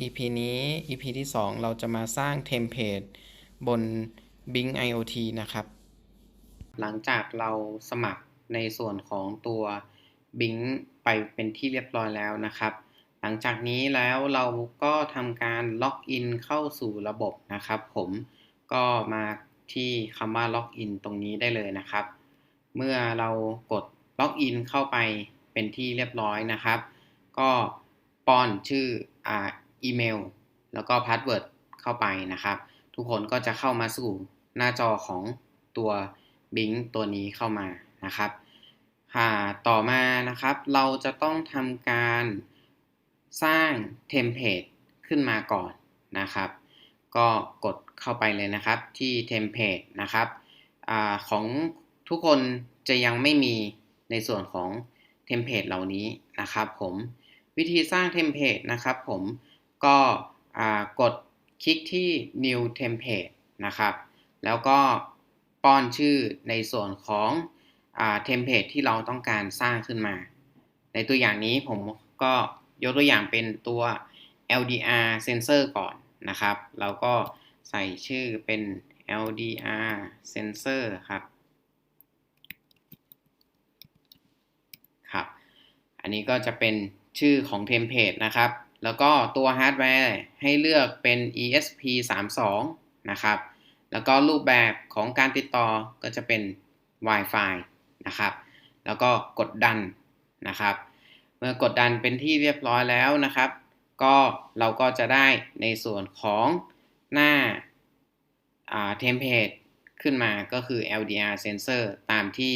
EP นี้ EP ที่ 2 เราจะมาสร้างเทมเพลตบน Bing IoT นะครับ หลังจากเราสมัครในส่วนของตัว Bing ไปเป็นที่เรียบร้อยแล้วนะครับ หลังจากนี้แล้วเราก็ทำการล็อกอินเข้าสู่ระบบนะครับ ผมก็มาที่คำว่าล็อกอินตรงนี้ได้เลยนะครับ เมื่อเรากดล็อกอินเข้าไปเป็นที่เรียบร้อยนะครับ ก็ป้อนชื่อ อีเมล แล้วก็พาสเวิร์ดเข้าไปนะครับ ทุกคนก็จะเข้ามาสู่หน้าจอของตัว Bing ตัวนี้เข้ามานะครับค่ะต่อมานะครับเราจะต้องทำการสร้างเทมเพลตขึ้นมาก่อนนะครับ ก็กดเข้าไปเลยนะครับที่เทมเพลตนะครับอของทุกคนจะยังไม่มีในส่วนของเทมเพลตเหล่านี้นะครับผมวิธีสร้างเทมเพลตนะครับผม ก็กดคลิกที่ new template นะครับ แล้วก็ป้อนชื่อในส่วนของเทมเพลตที่เราต้องการสร้างขึ้นมา ในตัวอย่างนี้ผมก็ยกตัวอย่างเป็นตัว LDR sensor ก่อนนะครับแล้วก็ใส่ชื่อเป็น LDR sensor ครับ ครับ อันนี้ก็จะเป็นชื่อของเทมเพลตนะครับ แล้วก็ตัวฮาร์ดแวร์ให้เลือกเป็น ESP32 นะครับ แล้วก็รูปแบบของการติดต่อก็จะเป็น Wi-Fi นะครับ แล้วก็กดดันนะครับ เมื่อกดดันเป็นที่เรียบร้อยแล้วนะครับ ก็เราก็จะได้ในส่วนของหน้าเทมเพลตขึ้นมาก็คือ LDR sensor ตามที่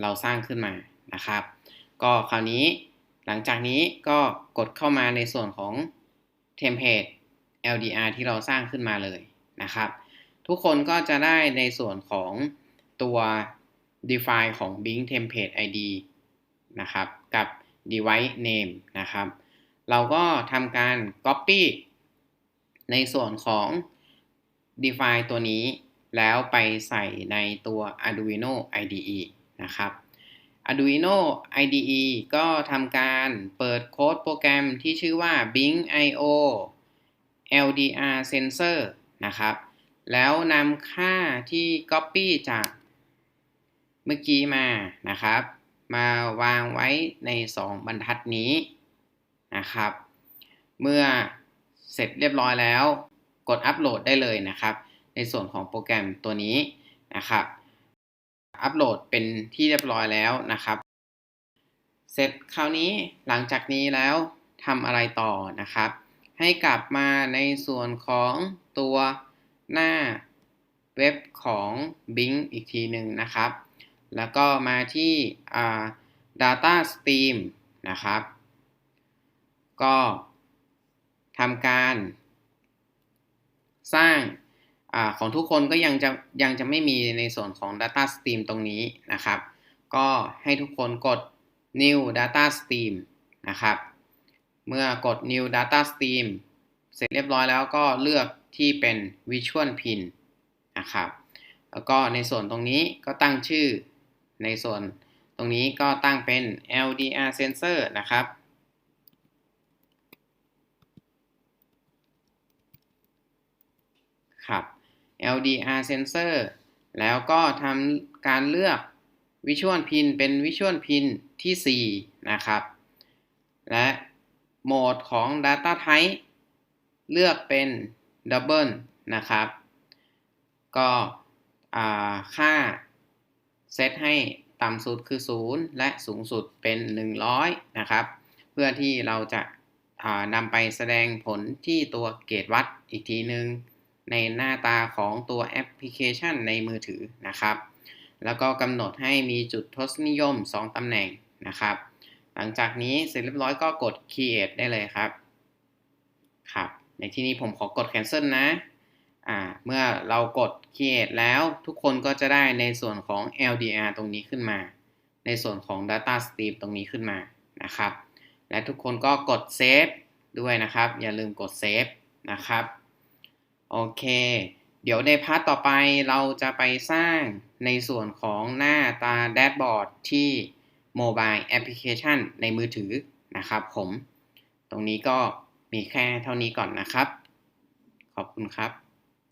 เราสร้างขึ้นมานะครับ ก็คราวนี้ หลังจากนี้ก็กดเข้ามาในส่วนของเทมเพลต LDR ที่เราสร้างขึ้นมาเลยนะครับ ทุกคนก็จะได้ในส่วนของตัว define ของ Bing Template ID นะครับ กับ device name นะครับ เราก็ทำการ copy ในส่วนของ define ตัวนี้แล้วไปใส่ในตัว Arduino IDE นะครับ Arduino IDE ก็ทำการเปิดโค้ดโปรแกรมที่ชื่อว่า Bing IO LDR Sensor นะครับ แล้วนำค่าที่ Copy จากเมื่อกี้มานะครับ มาวางไว้ใน 2 บรรทัดนี้นะครับ เมื่อเสร็จเรียบร้อยแล้ว กดอัปโหลดได้เลยนะครับ ในส่วนของโปรแกรมตัวนี้นะครับ อัปโหลดเป็นที่เรียบร้อยแล้วนะครับ เสร็จคราวนี้หลังจากนี้แล้วทำอะไรต่อนะครับ ให้กลับมาในส่วนของตัวหน้าเว็บของ Bing อีกทีหนึ่งนะครับ แล้วก็มาที่ Data Stream นะครับ ก็ทำการสร้าง อของทุกคนก็ยังจะยังจะไม่มีในส่วนของ Data Stream ตรงนี้นะครับ ก็ให้ทุกคนกด New Data Stream นะครับ เมื่อกด New Data Stream เสร็จเรียบร้อยแล้วก็เลือกที่เป็น Visual Pin นะครับ แล้วก็ในส่วนตรงนี้ก็ตั้งชื่อ ในส่วนตรงนี้ก็ตั้งเป็น LDR Sensor นะครับครับ LDR sensor แล้วก็ทำการเลือก Visual Pin เป็น Visual Pin ที่ 4 นะครับ และโหมดของ Data Type เลือกเป็น Double นะครับ ก็ค่าเซตให้ต่ำสุดคือ 0 และสูงสุดเป็น 100 นะครับ เพื่อที่เราจะนำไปแสดงผลที่ตัวเกตวัดอีกทีหนึ่ง ในหน้าตาของตัวแอปพลิเคชันในมือถือนะครับ แล้วก็กำหนดให้มีจุดทศนิยม 2ตำแหน่งนะครับ หลังจากนี้เสร็จเรียบร้อยก็กด create ได้เลยครับ ครับ ในที่นี้ผมขอกด cancel นะอ่าเมื่อเรากด create แล้วทุกคนก็จะได้ในส่วนของ LDR ตรงนี้ขึ้นมา ในส่วนของ data stream ตรงนี้ขึ้นมานะครับ และทุกคนก็กด save ด้วยนะครับ อย่าลืมกด save นะครับ โอเค เดี๋ยวในพาร์ทต่อไปเราจะไปสร้างในส่วนของหน้าตาแดชบอร์ดที่โมบายแอปพลิเคชันในมือถือนะครับผม ตรงนี้ก็มีแค่เท่านี้ก่อนนะครับ ขอบคุณครับ